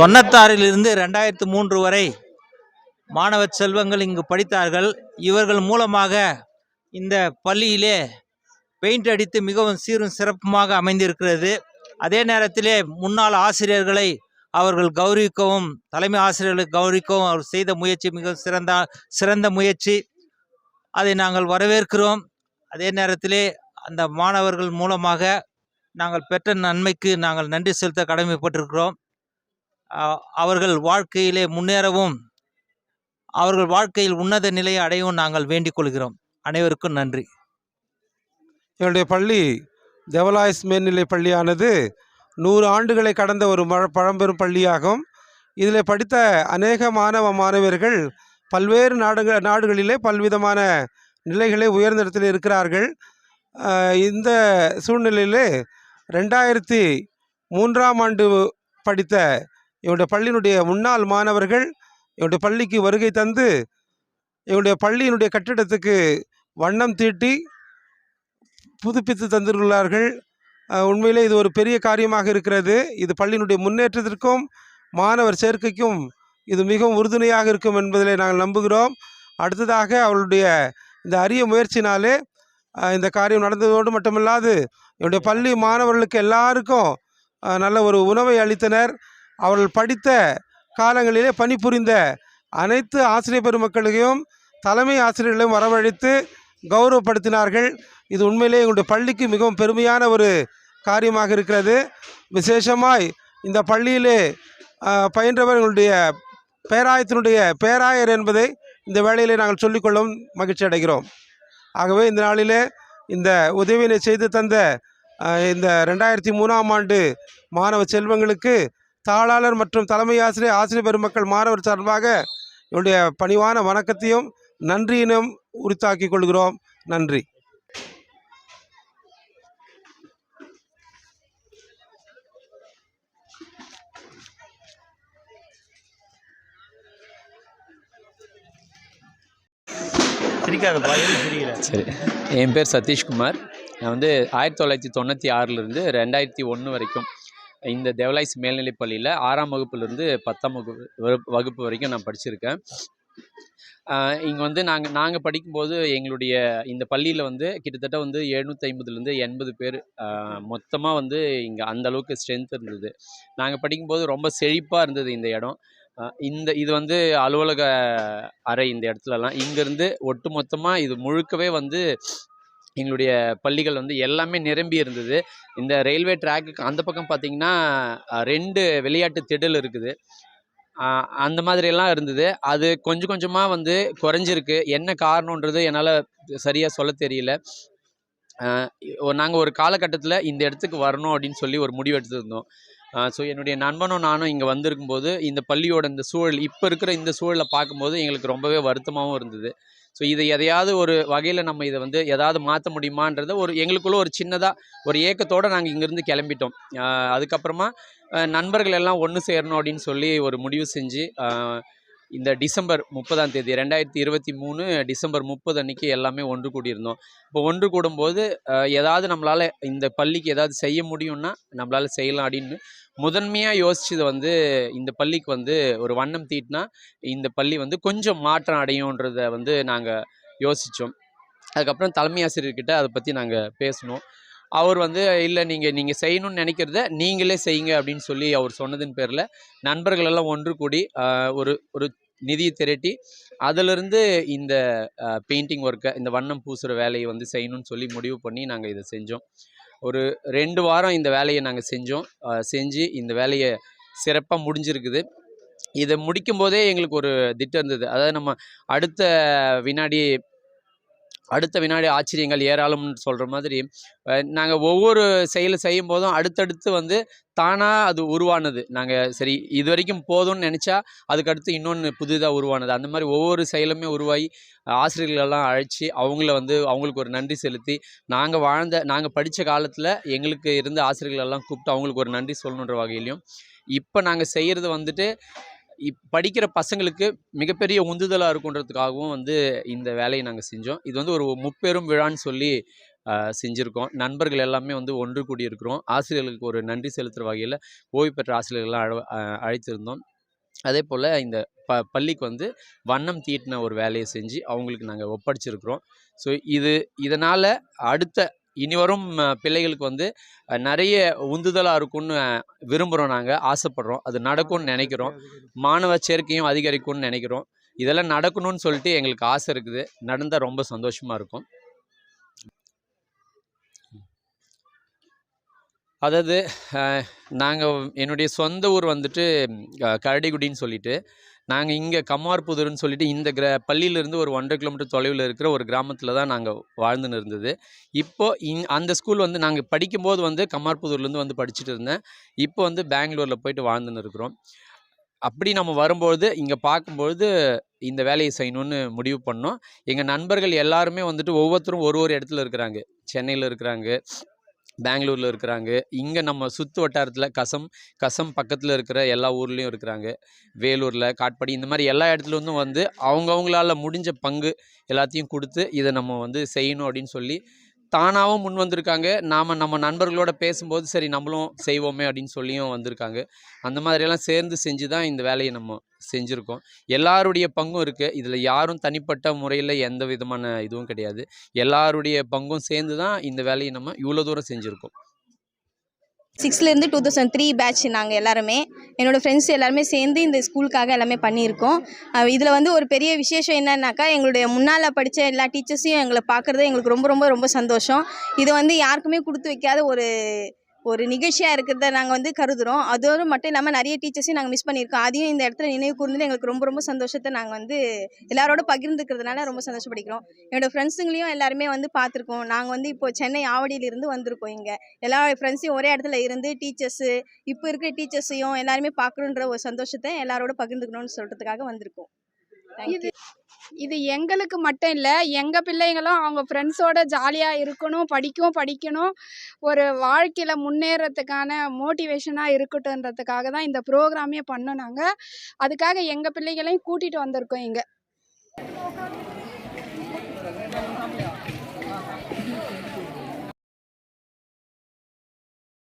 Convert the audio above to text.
தொண்ணூத்தாறிலிருந்து ரெண்டாயிரத்து மூன்று வரை மாணவ செல்வங்கள் இங்கு படித்தார்கள். இவர்கள் மூலமாக இந்த பள்ளியிலே பெயிண்ட் அடித்து மிகவும் சீரும் சிறப்புமாக அமைந்திருக்கிறது. அதே நேரத்திலே முன்னாள் ஆசிரியர்களை அவர்கள் கௌரவிக்கவும் தலைமை ஆசிரியர்களை கௌரவிக்கவும் அவர் செய்த முயற்சி மிக சிறந்த சிறந்த முயற்சி. அதை நாங்கள் வரவேற்கிறோம். அதே நேரத்திலே அந்த மாணவர்கள் மூலமாக நாங்கள் பெற்ற நன்மைக்கு நாங்கள் நன்றி செலுத்த கடமைப்பட்டிருக்கிறோம். அவர்கள் வாழ்க்கையிலே முன்னேறவும் அவர்கள் வாழ்க்கையில் உன்னத நிலையை அடையவும் நாங்கள் வேண்டிக் கொள்கிறோம். அனைவருக்கும் நன்றி. என்னுடைய பள்ளி தேவலாயஸ் மேல்நிலை பள்ளியானது நூறு ஆண்டுகளை கடந்த ஒரு பழம்பெரும் பள்ளியாகும். இதில் படித்த அநேக மாணவ மாணவர்கள் பல்வேறு நாடுக நாடுகளிலே பல்விதமான நிலைகளை உயர்ந்த இடத்தில் இருக்கிறார்கள். இந்த சூழ்நிலையிலே ரெண்டாயிரத்தி மூன்றாம் ஆண்டு படித்த என்னுடைய பள்ளியினுடைய முன்னாள் மாணவர்கள் என்னுடைய பள்ளிக்கு வருகை தந்து என்னுடைய பள்ளியினுடைய கட்டிடத்துக்கு வண்ணம் தீட்டி புதுப்பித்து தந்துள்ளார்கள் உண்மையிலே இது ஒரு பெரிய காரியமாக இருக்கிறது. இது பள்ளியினுடைய முன்னேற்றத்திற்கும் மாணவர் சேர்க்கைக்கும் இது மிகவும் உறுதுணையாக இருக்கும் என்பதில் நாங்கள் நம்புகிறோம். அடுத்ததாக அவளுடைய இந்த அரிய முயற்சினாலே இந்த காரியம் நடந்ததோடு மட்டுமல்லாது என்னுடைய பள்ளி மாணவர்களுக்கு எல்லாருக்கும் நல்ல ஒரு உணவை அளித்தனர். அவர்கள் படித்த காலங்களிலே பணிபுரிந்த அனைத்து ஆசிரியர் பெருமக்களையும் தலைமை ஆசிரியர்களையும் வரவழைத்து கௌரவப்படுத்தினார்கள். இது உண்மையிலே எங்களுடைய பள்ளிக்கு மிகவும் பெருமையான ஒரு காரியமாக இருக்கிறது. விசேஷமாய் இந்த பள்ளியிலே பயின்றவர் எங்களுடைய பேராயத்தினுடைய பேராயர் என்பதை இந்த வேளையிலே நாங்கள் சொல்லிக்கொள்ளவும் மகிழ்ச்சி அடைகிறோம் ஆகவே இந்த நாளிலே இந்த உதவியினை செய்து தந்த இந்த ரெண்டாயிரத்தி மூணாம் ஆண்டு மாணவ செல்வங்களுக்கு தாளாளர் மற்றும் தலைமை ஆசிரியர் ஆசிரியர் பெருமக்கள் மாணவர் சார்பாக என்னுடைய பணிவான வணக்கத்தையும் நன்றியினும் உரித்தாக்கிக் கொள்கிறோம். நன்றி. சிரிக்காதப்பா சரி. என் பேர் சதீஷ்குமார். நான் வந்து ஆயிரத்தி தொள்ளாயிரத்தி தொண்ணூற்றி ஆறிலிருந்து ரெண்டாயிரத்தி ஒன்று வரைக்கும் இந்த தேவலாய்ஸ் மேல்நிலைப் பள்ளியில் ஆறாம் வகுப்புலேருந்து பத்தாம் வகுப்பு வகுப்பு- வகுப்பு வரைக்கும் நான் படிச்சிருக்கேன். இங்கே வந்து நாங்கள் நாங்கள் படிக்கும்போது எங்களுடைய இந்த பள்ளியில் வந்து கிட்டத்தட்ட வந்து எழுநூற்றி ஐம்பதுலேருந்து எண்பது பேர் மொத்தமாக வந்து இங்கே அந்த அளவுக்கு ஸ்ட்ரென்த் இருந்தது. நாங்கள் படிக்கும்போது ரொம்ப செழிப்பாக இருந்தது இந்த இடம். இந்த இது வந்து அலுவலக அறை இந்த இடத்துலலாம். இங்கேருந்து ஒட்டு மொத்தமாக இது முழுக்கவே வந்து எங்களுடைய பள்ளிகள் வந்து எல்லாமே நிரம்பி இருந்தது. இந்த ரயில்வே ட்ராக்கு அந்த பக்கம் பார்த்தீங்கன்னா ரெண்டு விளையாட்டு திடல் இருக்குது. அந்த மாதிரியெல்லாம் இருந்தது. அது கொஞ்சம் கொஞ்சமாக வந்து குறைஞ்சிருக்கு. என்ன காரணன்றது என்னால் சரியாக சொல்ல தெரியல. நாங்கள் ஒரு காலகட்டத்தில் இந்த இடத்துக்கு வரணும் அப்படின்னு சொல்லி ஒரு முடிவு எடுத்திருந்தோம் ஸோ என்னுடைய நண்பனும் நானும் இங்கே வந்திருக்கும்போது இந்த பள்ளியோட இந்த சூழல் இப்போ இருக்கிற இந்த சூழலை பார்க்கும்போது எங்களுக்கு ரொம்பவே வருத்தமாகவும் இருந்தது. ஸோ இதை எதையாவது ஒரு வகையில் நம்ம இதை வந்து எதாவது மாற்ற முடியுமான்றத ஒரு எங்களுக்குள்ளே ஒரு சின்னதாக ஒரு ஏக்கத்தோடு நாங்கள் இங்கேருந்து கிளம்பிட்டோம். அதுக்கப்புறமா நண்பர்கள் எல்லாம் ஒன்று சேரணும் அப்படின்னு சொல்லி ஒரு முடிவு செஞ்சு இந்த டிசம்பர் முப்பதாம் தேதி ரெண்டாயிரத்தி இருபத்தி மூணு டிசம்பர் முப்பது அன்னைக்கு எல்லாமே ஒன்று கூடியிருந்தோம். இப்போ ஒன்று கூடும்போது ஏதாவது நம்மளால் இந்த பள்ளிக்கு ஏதாவது செய்ய முடியும்னா நம்மளால் செய்யலாம் அப்படின்னு முதன்மையாக யோசிச்சது வந்து இந்த பள்ளிக்கு வந்து ஒரு வண்ணம் தீட்டினா இந்த பள்ளி வந்து கொஞ்சம் மாற்றம் அடையும்ன்றத வந்து நாங்கள் யோசித்தோம் அதுக்கப்புறம் தலைமை ஆசிரியர்கிட்ட அதை பற்றி நாங்கள் பேசினோம். அவர் வந்து இல்லை நீங்கள் நீங்கள் செய்யணும்னு நினைக்கிறத நீங்களே செய்யுங்க அப்படின்னு சொல்லி அவர் சொன்னதின் பேரில் நண்பர்களெல்லாம் ஒன்று கூடி ஒரு ஒரு நிதியை திரட்டி அதிலிருந்து இந்த பெயிண்டிங் ஒர்க்கை இந்த வண்ணம் பூசுகிற வேலையை வந்து செய்யணும்னு சொல்லி முடிவு பண்ணி நாங்கள் இதை செஞ்சோம். ஒரு ரெண்டு வாரம் இந்த வேலையை நாங்கள் செஞ்சோம். செஞ்சு இந்த வேலையை சிறப்பாக முடிஞ்சிருக்குது. இதை முடிக்கும் போதே எங்களுக்கு ஒரு திட்டம் இருந்தது. அதாவது நம்ம அடுத்த வினாடி அடுத்த வினாடி ஆச்சரியங்கள் ஏராளம்னு சொல்கிற மாதிரி நாங்கள் ஒவ்வொரு செயலை செய்யும் போதும் அடுத்தடுத்து வந்து தானாக அது உருவானது. நாங்கள் சரி இது வரைக்கும் போதும்னு நினச்சா அதுக்கடுத்து இன்னொன்று புதிதாக உருவானது. அந்த மாதிரி ஒவ்வொரு செயலுமே உருவாகி ஆசிரியர்களெல்லாம் அழைச்சி அவங்கள வந்து அவங்களுக்கு ஒரு நன்றி செலுத்தி நாங்கள் வாழ்ந்த நாங்கள் படித்த காலத்தில் எங்களுக்கு இருந்த ஆசிரியர்களெல்லாம் கூப்பிட்டு அவங்களுக்கு ஒரு நன்றி சொல்லணுன்ற வகையிலையும் இப்போ நாங்கள் செய்கிறது வந்துட்டு இப் படிக்கிற பசங்களுக்கு மிகப்பெரிய உந்துதலாக இருக்குன்றதுக்காகவும் வந்து இந்த வேலையை நாங்கள் செஞ்சோம். இது வந்து ஒரு முப்பெரும் விழான்னு சொல்லி செஞ்சுருக்கோம். நண்பர்கள் எல்லாமே வந்து ஒன்று கூடியிருக்கிறோம். ஆசிரியர்களுக்கு ஒரு நன்றி செலுத்துகிற வகையில் ஓய்வு பெற்ற ஆசிரியர்கள்லாம் அழ அழைத்திருந்தோம். அதே போல் இந்த ப பள்ளிக்கு வந்து வண்ணம் தீட்டின ஒரு வேலையை செஞ்சு அவங்களுக்கு நாங்கள் ஒப்படைச்சிருக்கிறோம். ஸோ இது இதனால் அடுத்த இனி வரும் பிள்ளைகளுக்கு வந்து நிறைய உந்துதலாக இருக்கும்னு விரும்புகிறோம் நாங்கள் ஆசைப்படுறோம். அது நடக்கும்னு நினைக்கிறோம். மாணவ சேர்க்கையும் அதிகரிக்கும்னு நினைக்கிறோம். இதெல்லாம் நடக்கணும்னு சொல்லிட்டு எங்களுக்கு ஆசை இருக்குது. நடந்தால் ரொம்ப சந்தோஷமாக இருக்கும். அதாவது நாங்கள் என்னுடைய சொந்த ஊர் வந்துட்டு அஹ், கரடிக்குடின்னு சொல்லிட்டு நாங்கள் இங்கே கம்மார்புதூர்னு சொல்லிட்டு இந்த கிர பள்ளியிலேருந்து ஒரு ஒன்றரை கிலோமீட்டர் தொலைவில் இருக்கிற ஒரு கிராமத்தில் தான் நாங்கள் வாழ்ந்துன்னு இருந்தது. இப்போது இங் அந்த ஸ்கூல் வந்து நாங்கள் படிக்கும்போது வந்து கம்மார்புதூர்லேருந்து வந்து படிச்சுட்டு இருந்தேன். இப்போ வந்து பெங்களூரில் போயிட்டு வாழ்ந்துன்னு இருக்கிறோம். அப்படி நம்ம வரும்பொழுது இங்கே பார்க்கும்பொழுது இந்த வேலையை செய்யணும்னு முடிவு பண்ணோம். எங்கள் நண்பர்கள் எல்லாருமே வந்துட்டு ஒவ்வொருத்தரும் ஒரு ஒரு இடத்துல இருக்கிறாங்க. சென்னையில் இருக்கிறாங்க. பெங்களூரில் இருக்கிறாங்க. இங்கே நம்ம சுற்று வட்டாரத்தில் கசம் கசம் பக்கத்தில் இருக்கிற எல்லா ஊர்லேயும் இருக்கிறாங்க. வேலூரில் காட்பாடி இந்த மாதிரி எல்லா இடத்துலேருந்தும் வந்து அவங்கவுங்களால் முடிஞ்ச பங்கு எல்லாத்தையும் கொடுத்து இதை நம்ம வந்து செய்யணும் அப்படின்னு சொல்லி தானாகவும் முன் வந்திருக்காங்க. நாம் நம்ம நண்பர்களோட பேசும்போது சரி நம்மளும் செய்வோமே அப்படின்னு சொல்லியும் வந்திருக்காங்க. அந்த மாதிரியெல்லாம் சேர்ந்து செஞ்சு தான் இந்த வேலையை நம்ம செஞ்சுருக்கோம். எல்லாருடைய பங்கும் இருக்குது இதில் யாரும் தனிப்பட்ட முறையில் எந்த விதமான இதுவும் கிடையாது. எல்லாருடைய பங்கும் சேர்ந்து தான் இந்த வேலையை நம்ம இவ்வளோ தூரம் செஞ்சுருக்கோம். சிக்ஸ்த்லேருந்து டூ தௌசண்ட் த்ரீ பேட்ச் நாங்கள் எல்லாருமே என்னோடய ஃப்ரெண்ட்ஸ் எல்லாருமே சேர்ந்து இந்த ஸ்கூலுக்காக எல்லாமே பண்ணியிருக்கோம். இதில் வந்து ஒரு பெரிய விசேஷம் என்னன்னாக்கா எங்களுடைய முன்னால் படித்த எல்லா டீச்சர்ஸையும் எங்களை பார்க்குறது எங்களுக்கு ரொம்ப ரொம்ப ரொம்ப சந்தோஷம். இது வந்து யாருக்குமே கொடுத்து வைக்காத ஒரு ஒரு நிகழ்ச்சியாக இருக்கிறத நாங்கள் வந்து கருதுகிறோம் அதோடு மட்டும் இல்லாமல் நிறைய டீச்சர்ஸையும் நாங்கள் மிஸ் பண்ணியிருக்கோம். அதையும் இந்த இடத்துல நினைவு கூர்ந்து எங்களுக்கு ரொம்ப ரொம்ப சந்தோஷத்தை நாங்கள் வந்து எல்லாரோட பகிர்ந்துக்கிறதுனால ரொம்ப சந்தோஷப்படிக்கிறோம் என்னோட ஃப்ரெண்ட்ஸுங்களையும் எல்லாருமே வந்து பார்த்துருக்கோம். நாங்கள் வந்து இப்போ சென்னை ஆவடியிலிருந்து வந்திருக்கோம் இங்கே. எல்லா ஃப்ரெண்ட்ஸையும் ஒரே இடத்துல இருந்து டீச்சர்ஸு இப்போ இருக்கிற டீச்சர்ஸையும் எல்லாருமே பார்க்கணுன்ற ஒரு சந்தோஷத்தை எல்லாரோட பகிர்ந்துக்கணும்னு சொல்கிறதுக்காக வந்திருக்கோம். தேங்க்யூ இது எங்களுக்கு மட்டும் இல்லை எங்கள் பிள்ளைங்களும் அவங்க ஃப்ரெண்ட்ஸோட ஜாலியாக இருக்கணும் படிக்கும் படிக்கணும். ஒரு வாழ்க்கையில் முன்னேறத்துக்கான மோட்டிவேஷனாக இருக்கட்டும்ன்றதுக்காக தான் இந்த ப்ரோக்ராமே பண்ணோம் நாங்கள் அதுக்காக எங்கள் பிள்ளைகளையும் கூட்டிகிட்டு வந்திருக்கோம் இங்கே.